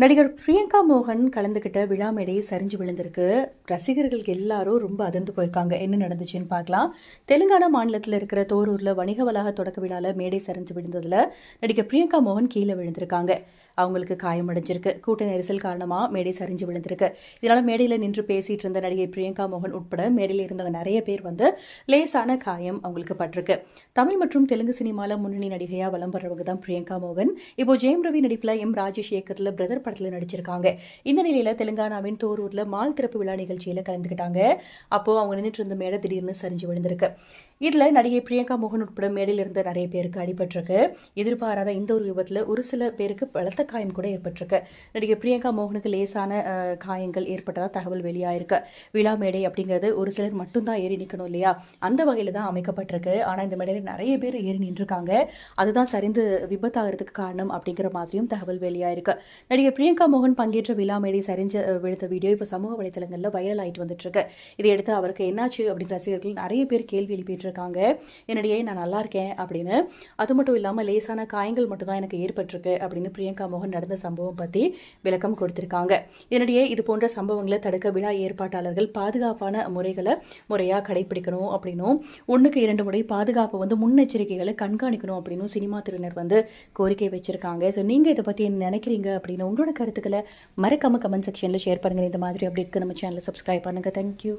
நடிகர் பிரியங்கா மோகன் கலந்துக்கிட்ட விழா மேடை சரிஞ்சு விழுந்திருக்கு. ரசிகர்களுக்கு எல்லாரும் ரொம்ப அதிர்ந்து போயிருக்காங்க. என்ன நடந்துச்சுன்னு பார்க்கலாம். தெலுங்கானா மாநிலத்தில் இருக்கிற தோரூரில் வணிக வளாக தொடக்க விழாவில் மேடை சரிஞ்சு விழுந்ததில் நடிகர் பிரியங்கா மோகன் கீழே விழுந்திருக்காங்க. அவங்களுக்கு காயமடைஞ்சிருக்கு கூட்ட நெரிசல் காரணமாக மேடை சரிஞ்சு விழுந்திருக்கு. இதனால் மேடையில் நின்று பேசிகிட்டு இருந்த நடிகை பிரியங்கா மோகன் உட்பட மேடையில் இருந்தவங்க நிறைய பேர் வந்து லேசான காயம் அவங்களுக்கு பட்டிருக்கு. தமிழ் மற்றும் தெலுங்கு சினிமாவில் முன்னணி நடிகையாக வலம் வர்றவங்க தான் பிரியங்கா மோகன். இப்போ ஜெயம் ரவி நடிப்பில் எம். ராஜேஷ் இயக்கத்தில் பிரதர் படத்தில் நடிச்சிருக்காங்க. இந்த நிலையில் தெலுங்கானாவின் தோரூரில் மால் திறப்பு விழா நிகழ்ச்சியில் கலந்துக்கிட்டாங்க அப்போ அவங்க நின்றுட்டு இருந்த மேடை திடீர்னு சரிஞ்சு விழுந்திருக்கு. இதில் நடிகை பிரியங்கா மோகன் உட்பட மேடையில் இருந்த நிறைய பேருக்கு அடிபட்டிருக்கு. எதிர்பாராத இந்த ஒரு விபத்தில் ஒரு சில பேருக்கு பலத்த காயம் கூட ஏற்பட்டிருக்கு. நடிகை பிரியங்கா மோகனுக்கு லேசான காயங்கள் ஏற்பட்டதாக தகவல் வெளியாயிருக்கு. விழா மேடை அப்படிங்கிறது ஒரு சிலர் மட்டும்தான் ஏறி நிற்கணும் இல்லையா? அந்த வகையில் தான் அமைக்கப்பட்டிருக்கு. ஆனால் இந்த மேடையில் நிறைய பேர் ஏறி நின்றுருக்காங்க. அதுதான் சரிந்து விபத்தாகிறதுக்கு காரணம் அப்படிங்கிற மாதிரியும் தகவல் வெளியாயிருக்கு. நடிகை பிரியங்கா மோகன் பங்கேற்ற விழா மேடை சரிஞ்ச விழுத்த விழுந்த வீடியோ இப்போ சமூக வலைத்தளங்களில் வைரல் ஆகிட்டு வந்துட்டு இருக்கு இதையடுத்து அவருக்கு என்னாச்சு அப்படின்னு ரசிகர்கள் நிறைய பேர் கேள்வி எழுப்பிட்டுருக்காங்க. என்னடியே நான் நல்லா இருக்கேன் அப்படின்னு. அது மட்டும் இல்லாமல் லேசான காயங்கள் மட்டும்தான் எனக்கு ஏற்பட்டிருக்கு அப்படின்னு பிரியங்கா மோகன் நடந்த சம்பவம் பற்றி விளக்கம் கொடுத்திருக்காங்க. இதனிடையே இது போன்ற சம்பவங்களை தடுக்க விழா ஏற்பாட்டாளர்கள் பாதுகாப்பான முறைகளை முறையாக கடைபிடிக்கணும் அப்படின்னும் ஒன்றுக்கு இரண்டு முறை பாதுகாப்பு வந்து முன்னெச்சரிக்கைகளை கண்காணிக்கணும் அப்படின்னும் சினிமா துறையினர் வந்து கோரிக்கை வச்சிருக்காங்க. ஸோ நீங்கள் இதை பற்றி என்ன நினைக்கிறீங்க அப்படின்னு உங்களோட கருத்துக்களை மறக்காமல் கமெண்ட் செக்ஷனில் ஷேர் பண்ணுங்கள் இந்த மாதிரி அப்டேட்க்கு நம்ம சேனலை சப்ஸ்கிரைப் பண்ணுங்கள் தேங்க்யூ